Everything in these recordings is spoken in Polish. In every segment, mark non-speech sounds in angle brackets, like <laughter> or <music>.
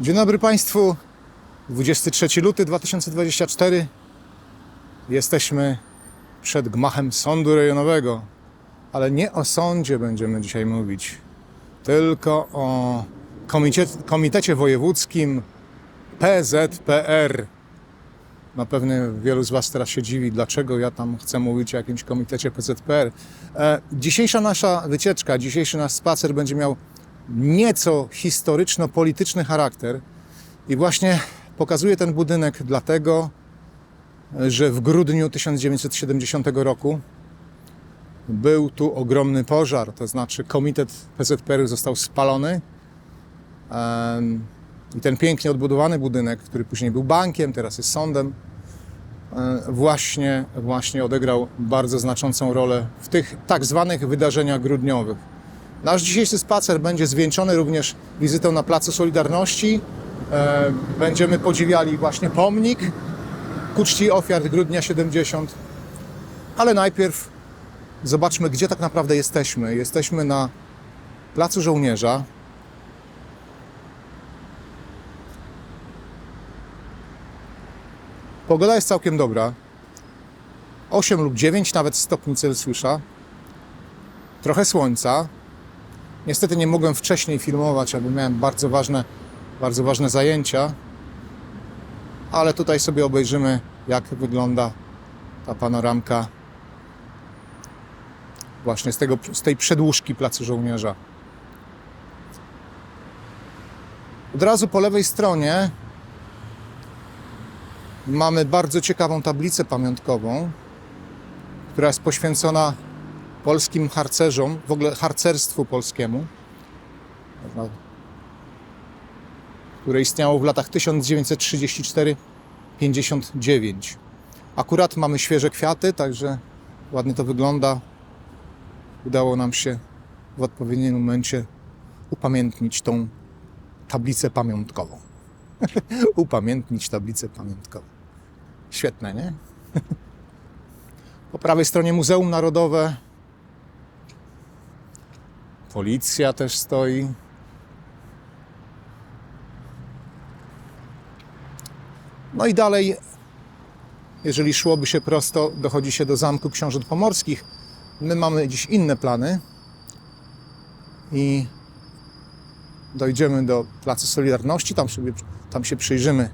Dzień dobry Państwu. 23 luty 2024. Jesteśmy przed gmachem sądu rejonowego, ale nie o sądzie będziemy dzisiaj mówić, tylko o komitecie, komitecie wojewódzkim PZPR. Na pewno wielu z Was teraz się dziwi, dlaczego ja tam chcę mówić o jakimś komitecie PZPR. E, dzisiejsza nasza wycieczka, dzisiejszy nasz spacer będzie miał nieco historyczno-polityczny charakter i właśnie pokazuję ten budynek dlatego, że w grudniu 1970 roku był tu ogromny pożar, to znaczy komitet PZPR został spalony i ten pięknie odbudowany budynek, który później był bankiem, teraz jest sądem, e, właśnie, właśnie odegrał bardzo znaczącą rolę w tych tak zwanych wydarzeniach grudniowych. Nasz dzisiejszy spacer będzie zwieńczony również wizytą na Placu Solidarności. E, Będziemy podziwiali właśnie pomnik ku czci ofiar grudnia 70. Ale najpierw zobaczmy, gdzie tak naprawdę jesteśmy. Jesteśmy na Placu Żołnierza. Pogoda jest całkiem dobra. 8 lub 9 nawet stopni Celsjusza. Trochę słońca. Niestety nie mogłem wcześniej filmować, bo miałem bardzo ważne, bardzo ważne zajęcia. Ale tutaj sobie obejrzymy, jak wygląda ta panoramka właśnie z, tego, z tej przedłużki Placu Żołnierza. Od razu po lewej stronie mamy bardzo ciekawą tablicę pamiątkową, która jest poświęcona polskim harcerzom, w ogóle harcerstwu polskiemu, które istniało w latach 1934-59. Akurat mamy świeże kwiaty, także ładnie to wygląda. Udało nam się w odpowiednim momencie upamiętnić tą tablicę pamiątkową. <laughs> upamiętnić tablicę pamiątkową. Świetne, nie? <laughs> Po prawej stronie Muzeum Narodowe. Policja też stoi. No i dalej, jeżeli szłoby się prosto, dochodzi się do Zamku Książąt Pomorskich. My mamy dziś inne plany i dojdziemy do Placu Solidarności. Tam, sobie, tam się przyjrzymy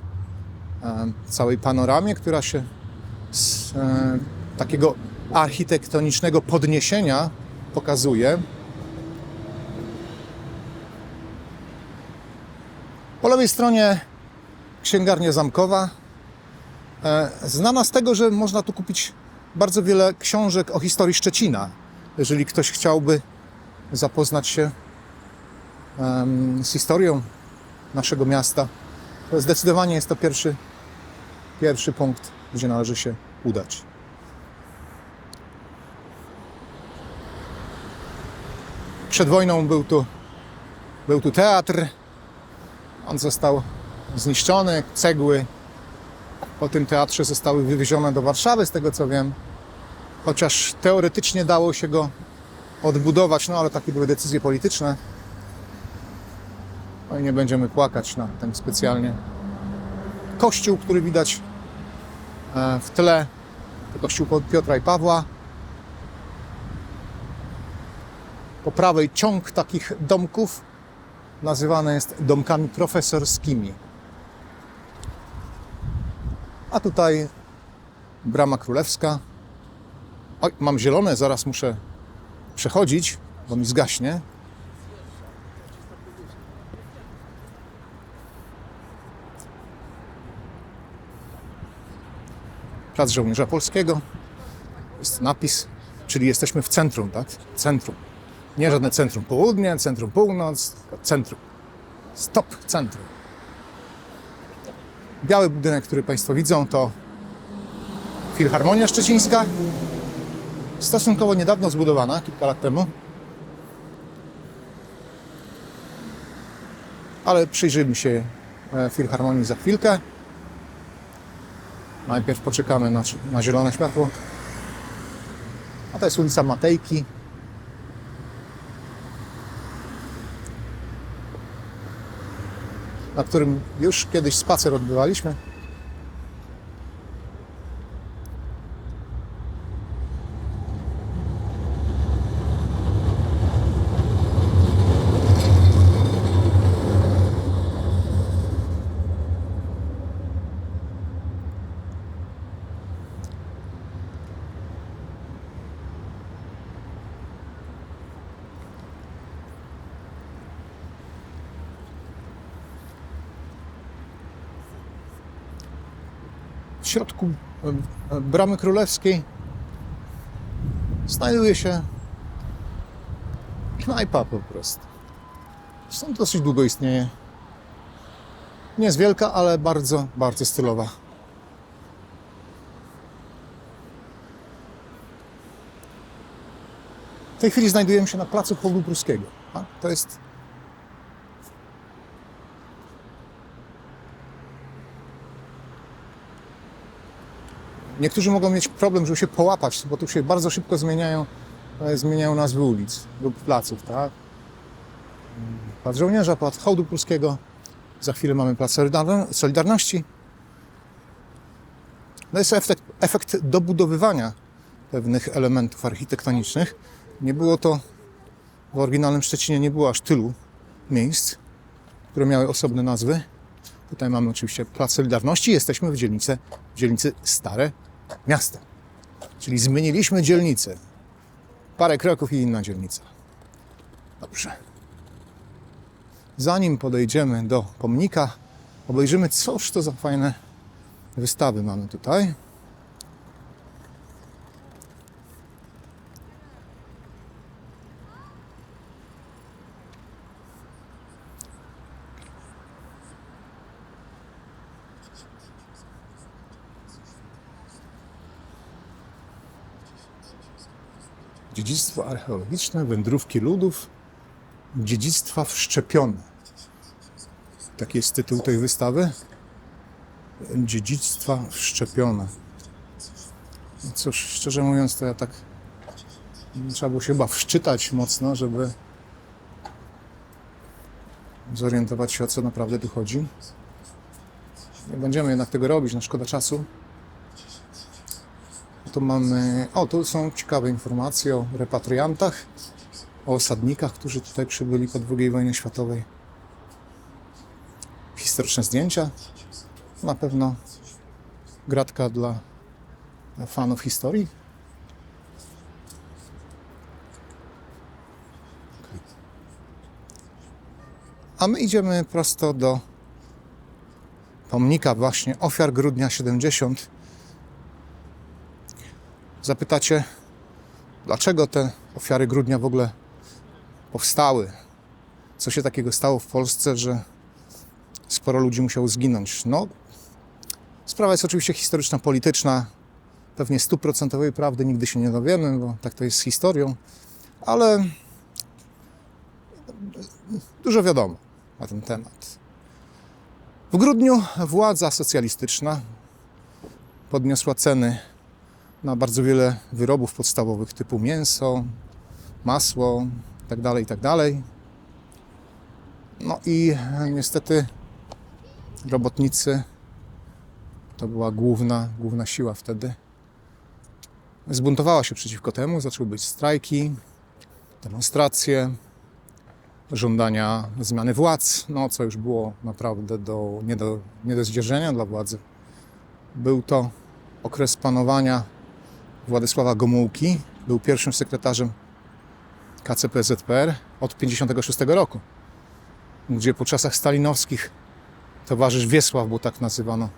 e, całej panoramie, która się z e, takiego architektonicznego podniesienia pokazuje. Po lewej stronie księgarnia zamkowa. E, Znana z tego, że można tu kupić bardzo wiele książek o historii Szczecina. Jeżeli ktoś chciałby zapoznać się z historią naszego miasta, to zdecydowanie jest to pierwszy, pierwszy punkt, gdzie należy się udać. Przed wojną był tu, był tu teatr. On został zniszczony, cegły po tym teatrze zostały wywiezione do Warszawy, z tego co wiem. Chociaż teoretycznie dało się go odbudować, no ale takie były decyzje polityczne. No i nie będziemy płakać na tym specjalnie. Kościół, który widać e, w tle, to kościół Piotra i Pawła. Po prawej ciąg takich domków nazywane jest domkami profesorskimi. A tutaj brama królewska. Oj, mam zielone, zaraz muszę przechodzić, bo mi zgaśnie. Plac Żołnierza Polskiego. Jest napis, czyli jesteśmy w centrum, tak? Centrum. Nie żadne centrum południe, centrum północ, centrum. Stop, centrum. Biały budynek, który Państwo widzą, to Filharmonia Szczecińska. Stosunkowo niedawno zbudowana, kilka lat temu. Ale przyjrzyjmy się e, Filharmonii za chwilkę. Najpierw poczekamy na, na zielone światło. A to jest ulica Matejki. Na którym już kiedyś spacer odbywaliśmy. Środku Bramy Królewskiej znajduje się knajpa po prostu. Stąd dosyć długo istnieje. Nie jest wielka, ale bardzo, bardzo stylowa. W tej chwili znajdujemy się na placu Hołdu Pruskiego. To jest Niektórzy mogą mieć problem, żeby się połapać, bo tu się bardzo szybko zmieniają, e, zmieniają nazwy ulic lub placów, tak? Plac Żołnierza, Plac Hołdu Polskiego. Za chwilę mamy Plac Solidarno- Solidarności. No jest efekt, efekt dobudowywania pewnych elementów architektonicznych. Nie było to w oryginalnym Szczecinie, nie było aż tylu miejsc, które miały osobne nazwy. Tutaj mamy oczywiście Plac Solidarności. Jesteśmy w dzielnicy, w dzielnicy Stare Miasto. Czyli zmieniliśmy dzielnicę. Parę kroków i inna dzielnica. Dobrze. Zanim podejdziemy do pomnika, obejrzymy, coż to za fajne wystawy mamy tutaj. Dziedzictwo archeologiczne, wędrówki ludów, dziedzictwa wszczepione. Taki jest tytuł tej wystawy. Dziedzictwa wszczepione. No cóż, szczerze mówiąc, to ja tak trzeba było się chyba wszczytać mocno, żeby zorientować się, o co naprawdę tu chodzi. Nie będziemy jednak tego robić, no szkoda czasu. Tu mamy. O, tu są ciekawe informacje o repatriantach, o osadnikach, którzy tutaj przybyli po II wojnie światowej. Historyczne zdjęcia. Na pewno gratka dla dla fanów historii. A my idziemy prosto do pomnika właśnie ofiar grudnia 70 Zapytacie, dlaczego te ofiary grudnia w ogóle powstały? Co się takiego stało w Polsce, że sporo ludzi musiało zginąć? No, sprawa jest oczywiście historyczna, polityczna. Pewnie stuprocentowej prawdy nigdy się nie dowiemy, bo tak to jest z historią, ale dużo wiadomo na ten temat. W grudniu władza socjalistyczna podniosła ceny na bardzo wiele wyrobów podstawowych typu mięso, masło itd. itd. No i niestety robotnicy to była główna, główna siła wtedy. Zbuntowała się przeciwko temu, zaczęły być strajki, demonstracje, żądania zmiany władz, no co już było naprawdę do, nie, do, nie do zdzierżenia dla władzy. Był to okres panowania Władysława Gomułki. Był pierwszym sekretarzem KCP ZPR od 1956 roku, gdzie po czasach stalinowskich towarzysz Wiesław, bo tak nazywano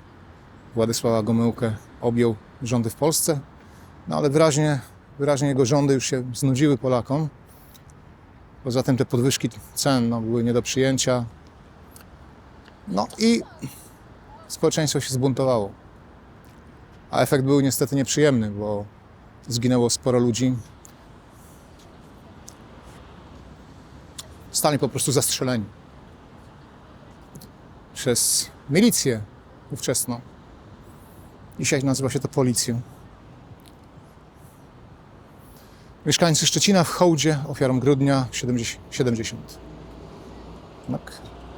Władysława Gomułkę, objął rządy w Polsce. No ale wyraźnie, wyraźnie jego rządy już się znudziły Polakom. Poza tym te podwyżki cen no, były nie do przyjęcia. No i społeczeństwo się zbuntowało. A efekt był niestety nieprzyjemny, bo zginęło sporo ludzi. Stali po prostu zastrzeleni przez milicję ówczesną. Dzisiaj nazywa się to policją. Mieszkańcy Szczecina w hołdzie ofiarą grudnia 70. Tak.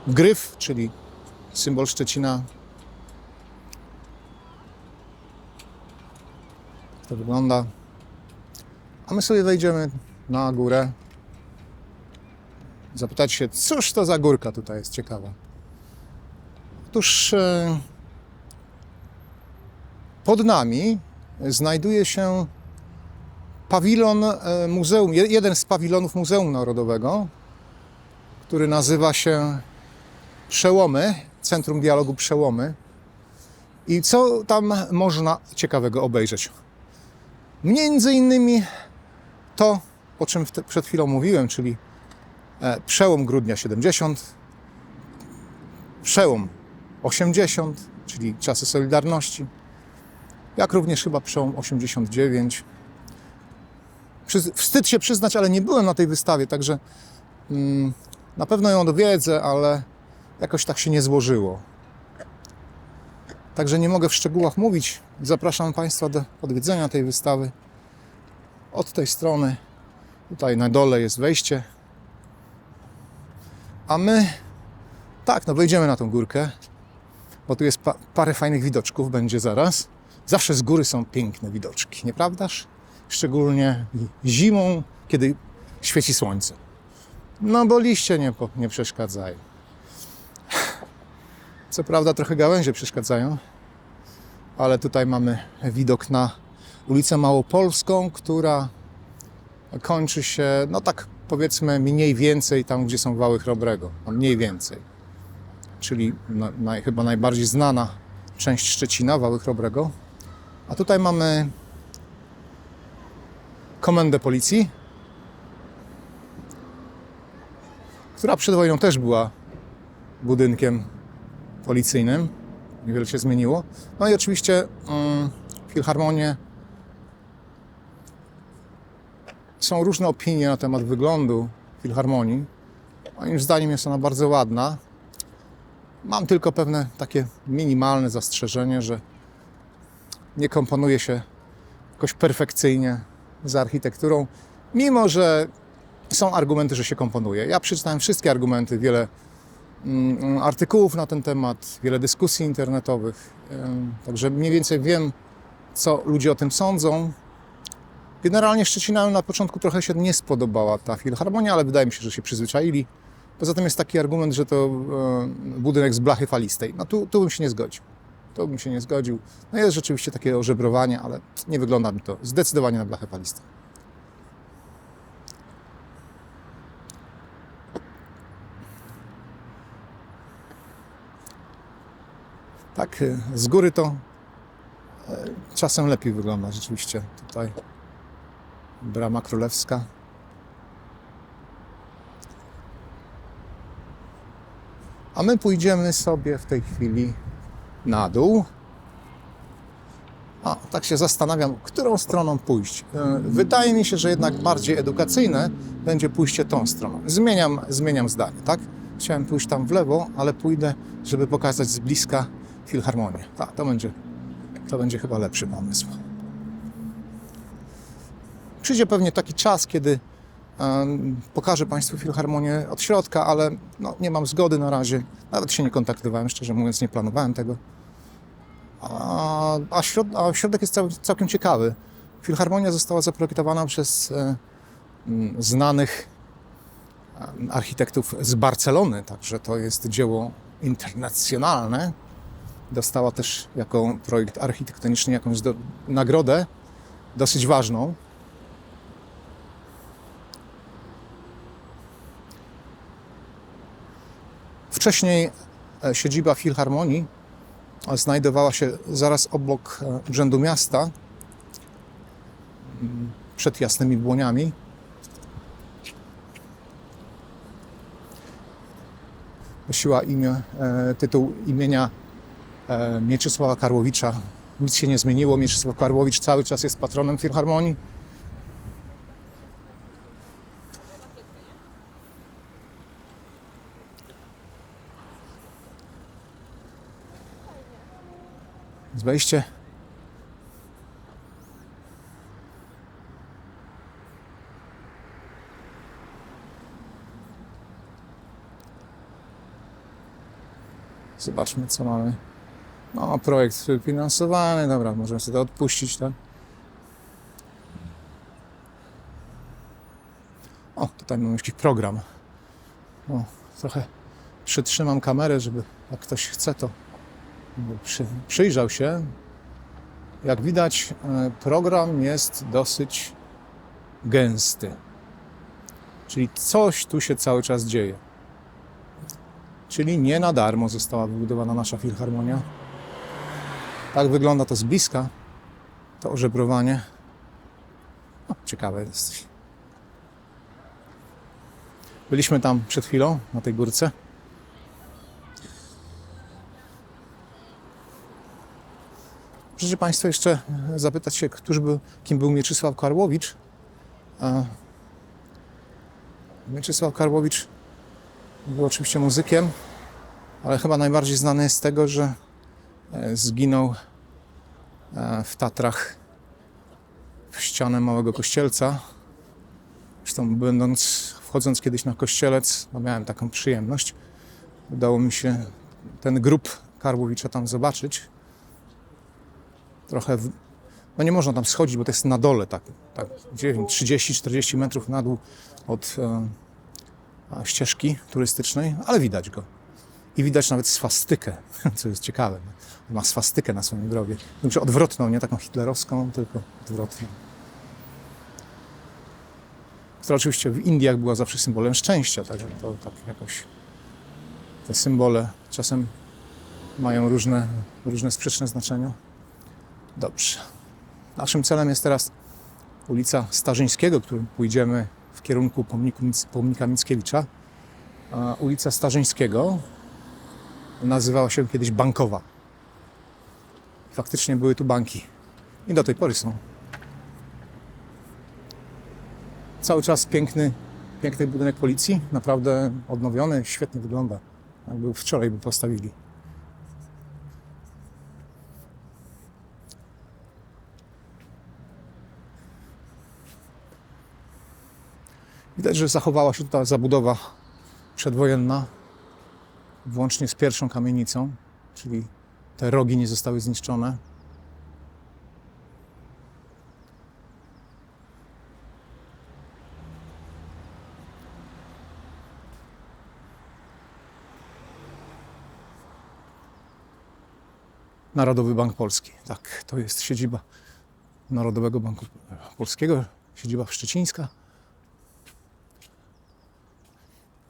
Gryf, czyli symbol Szczecina. Tak To wygląda. A my sobie wejdziemy na górę. Zapytać się, cóż to za górka tutaj jest ciekawa. Otóż e, pod nami znajduje się pawilon e, muzeum, je- jeden z pawilonów Muzeum Narodowego, który nazywa się Przełomy, Centrum Dialogu Przełomy. I co tam można ciekawego obejrzeć? Między innymi to, o czym przed chwilą mówiłem, czyli e, przełom grudnia 70, przełom 80, czyli czasy Solidarności, jak również chyba przełom 89. Przyz- Wstyd się przyznać, ale nie byłem na tej wystawie, także mm, na pewno ją odwiedzę, ale jakoś tak się nie złożyło. Także nie mogę w szczegółach mówić. Zapraszam Państwa do odwiedzenia tej wystawy. Od tej strony, tutaj na dole jest wejście. A my, tak, no wejdziemy na tą górkę, bo tu jest pa- parę fajnych widoczków, będzie zaraz. Zawsze z góry są piękne widoczki, nieprawdaż? Szczególnie zimą, kiedy świeci słońce. No bo liście nie, nie przeszkadzają. Co prawda trochę gałęzie przeszkadzają, ale tutaj mamy widok na ulicę Małopolską, która kończy się, no tak powiedzmy mniej więcej tam, gdzie są wały Chrobrego, a mniej więcej. Czyli na, naj, chyba najbardziej znana część Szczecina, wały Chrobrego. A tutaj mamy komendę policji, która przed wojną też była budynkiem policyjnym. Niewiele się zmieniło. No i oczywiście mm, filharmonie. Są różne opinie na temat wyglądu filharmonii. Moim zdaniem jest ona bardzo ładna. Mam tylko pewne takie minimalne zastrzeżenie, że nie komponuje się jakoś perfekcyjnie z architekturą, mimo że są argumenty, że się komponuje. Ja przeczytałem wszystkie argumenty, wiele mm, artykułów na ten temat, wiele dyskusji internetowych, także mniej więcej wiem, co ludzie o tym sądzą. Generalnie Szczecinanom na początku trochę się nie spodobała ta filharmonia, ale wydaje mi się, że się przyzwyczaili. Poza tym jest taki argument, że to e, budynek z blachy falistej. No tu, tu bym się nie zgodził. Tu bym się nie zgodził. No jest rzeczywiście takie ożebrowanie, ale nie wygląda mi to zdecydowanie na blachę falistą. Tak, y, z góry to e, czasem lepiej wygląda rzeczywiście. Tutaj brama królewska. A my pójdziemy sobie w tej chwili na dół. A, tak się zastanawiam, którą stroną pójść. E, Wydaje mi się, że jednak bardziej edukacyjne będzie pójście tą stroną. Zmieniam, zmieniam zdanie, tak? Chciałem pójść tam w lewo, ale pójdę, żeby pokazać z bliska filharmonię. Tak, to będzie, to będzie chyba lepszy pomysł. Przyjdzie pewnie taki czas, kiedy pokażę Państwu filharmonię od środka, ale no, nie mam zgody na razie. Nawet się nie kontaktowałem, szczerze mówiąc, nie planowałem tego. A, a, środ, a środek jest cał, całkiem ciekawy. Filharmonia została zaprojektowana przez e, znanych architektów z Barcelony, także to jest dzieło internacjonalne. Dostała też jako projekt architektoniczny jakąś do, nagrodę, dosyć ważną. Wcześniej e, siedziba Filharmonii znajdowała się zaraz obok e, Urzędu Miasta, przed Jasnymi Błoniami. Nosiła imię, e, tytuł imienia e, Mieczysława Karłowicza. Nic się nie zmieniło. Mieczysław Karłowicz cały czas jest patronem Filharmonii. Z wejście. Zobaczmy, co mamy. No, projekt finansowany, dobra, możemy sobie to odpuścić, tak? O, tutaj mamy jakiś program. O, trochę przytrzymam kamerę, żeby jak ktoś chce, to przy, przyjrzał się. Jak widać, e, program jest dosyć gęsty. Czyli coś tu się cały czas dzieje. Czyli nie na darmo została wybudowana nasza filharmonia. Tak wygląda to z bliska, to ożebrowanie. O, ciekawe jest. Byliśmy tam przed chwilą, na tej górce. Możecie Państwo jeszcze zapytać się, któż był, kim był Mieczysław Karłowicz. Mieczysław Karłowicz był oczywiście muzykiem, ale chyba najbardziej znany jest z tego, że e, zginął e, w Tatrach w ścianę małego kościelca. Zresztą będąc, wchodząc kiedyś na kościelec, no miałem taką przyjemność. Udało mi się ten grób Karłowicza tam zobaczyć. Trochę, w, no nie można tam schodzić, bo to jest na dole, tak, tak 30-40 metrów na dół od e, ścieżki turystycznej, ale widać go. I widać nawet swastykę, <laughs> co jest ciekawe. Ma swastykę na swoim grobie. Znaczy odwrotną, nie taką hitlerowską, tylko odwrotną. Która oczywiście w Indiach była zawsze symbolem szczęścia, także to tak jakoś te symbole czasem mają różne, różne sprzeczne znaczenia. Dobrze. Naszym celem jest teraz ulica Starzyńskiego, którym pójdziemy w kierunku pomniku, pomnika Mickiewicza. Ulica Starzyńskiego nazywała się kiedyś Bankowa. Faktycznie były tu banki. I do tej pory są. Cały czas piękny, piękny budynek policji. Naprawdę odnowiony, świetnie wygląda. Jak był wczoraj, by postawili. Widać, że zachowała się ta zabudowa przedwojenna, włącznie z pierwszą kamienicą, czyli te rogi nie zostały zniszczone. Narodowy Bank Polski. Tak, to jest siedziba Narodowego Banku Polskiego, siedziba szczecińska.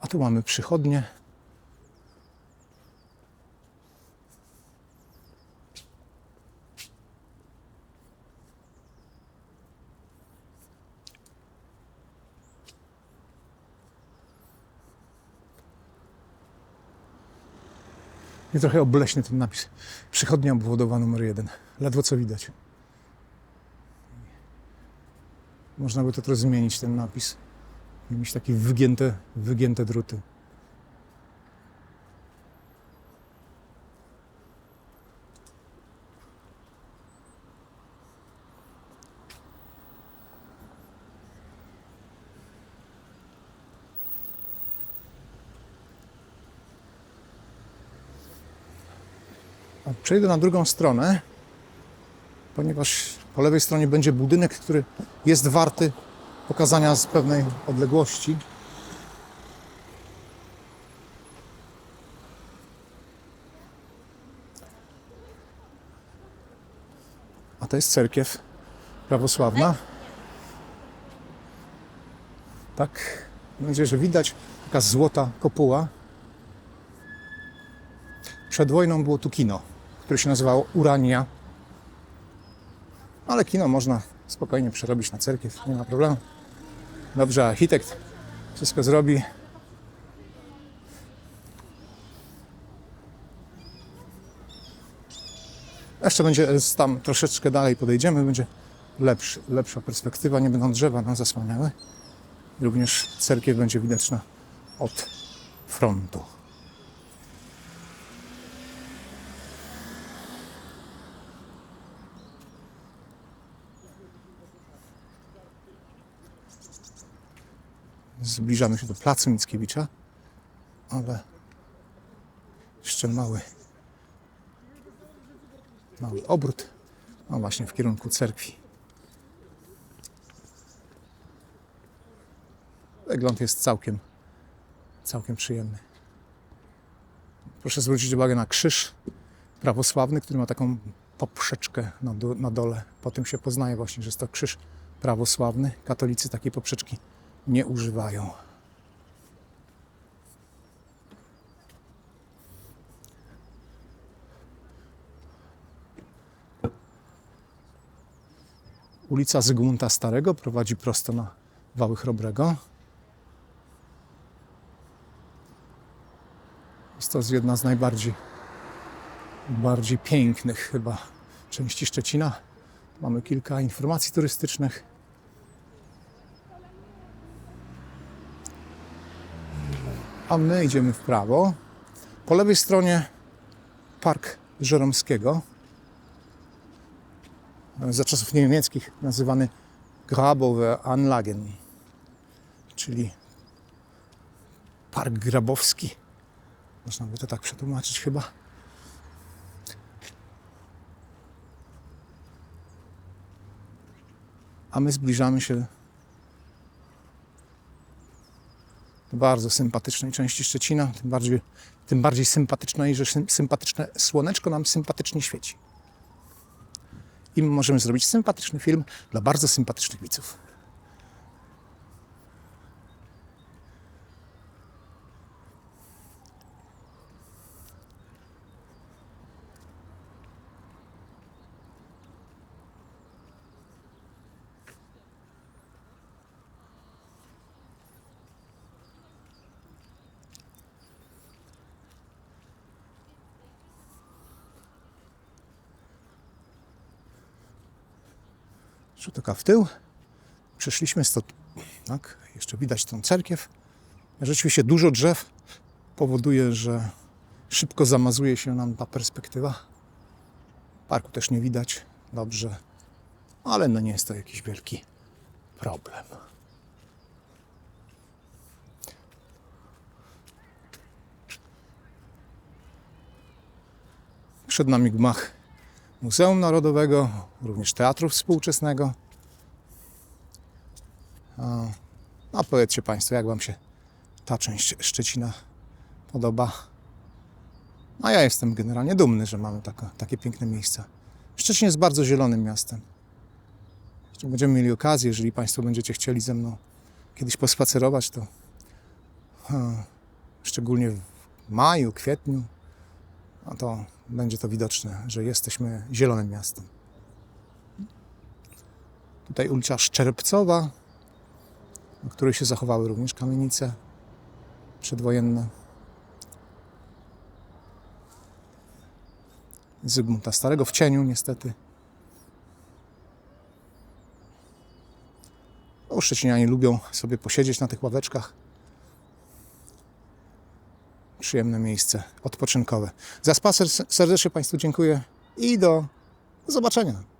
A tu mamy przychodnie. I trochę obleśny ten napis. Przychodnia obwodowa numer jeden. Ledwo co widać. Można by to trochę zmienić, ten napis. Mieć takie wygięte, wygięte druty. Przejdę na drugą stronę, ponieważ po lewej stronie będzie budynek, który jest warty pokazania z pewnej odległości. A to jest cerkiew prawosławna. Tak, mam nadzieję, że widać taka złota kopuła. Przed wojną było tu kino, które się nazywało Urania. Ale kino można spokojnie przerobić na cerkiew, nie ma problemu. Dobrze, architekt wszystko zrobi. Jeszcze będzie tam troszeczkę dalej podejdziemy, będzie lepszy, lepsza perspektywa, nie będą drzewa nam zasłaniały. Również cerkiew będzie widoczna od frontu. Zbliżamy się do placu Mickiewicza, ale jeszcze mały mały obrót. No właśnie w kierunku cerkwi. Wygląd jest całkiem, całkiem przyjemny. Proszę zwrócić uwagę na krzyż prawosławny, który ma taką poprzeczkę na, na dole. Po tym się poznaje właśnie, że jest to krzyż prawosławny. Katolicy takiej poprzeczki nie używają. Ulica Zygmunta Starego prowadzi prosto na Wały Chrobrego. Jest to jedna z najbardziej bardziej pięknych chyba części Szczecina. Mamy kilka informacji turystycznych. A my idziemy w prawo. Po lewej stronie Park Żeromskiego. Za czasów niemieckich nazywany Grabowe Anlagen, czyli park grabowski. Można by to tak przetłumaczyć chyba. A my zbliżamy się do bardzo sympatycznej części Szczecina, tym bardziej, tym bardziej sympatycznej, że sym- sympatyczne słoneczko nam sympatycznie świeci. I my możemy zrobić sympatyczny film dla bardzo sympatycznych widzów. W tył. Przeszliśmy stąd, tak, jeszcze widać tą cerkiew. Rzeczywiście dużo drzew powoduje, że szybko zamazuje się nam ta perspektywa. Parku też nie widać dobrze, ale no nie jest to jakiś wielki problem. Przed nami gmach Muzeum Narodowego, również Teatru Współczesnego. A, a powiedzcie Państwo, jak Wam się ta część Szczecina podoba? A ja jestem generalnie dumny, że mamy taka, takie piękne miejsca. Szczecin jest bardzo zielonym miastem. Jeszcze będziemy mieli okazję, jeżeli Państwo będziecie chcieli ze mną kiedyś pospacerować, to szczególnie w maju, kwietniu, no to będzie to widoczne, że jesteśmy zielonym miastem. Tutaj ulica Szczerbcowa, na której się zachowały również kamienice przedwojenne. Zygmunta Starego w cieniu niestety. No, Szczecinianie lubią sobie posiedzieć na tych ławeczkach przyjemne miejsce odpoczynkowe. Za spacer serdecznie Państwu dziękuję i do zobaczenia.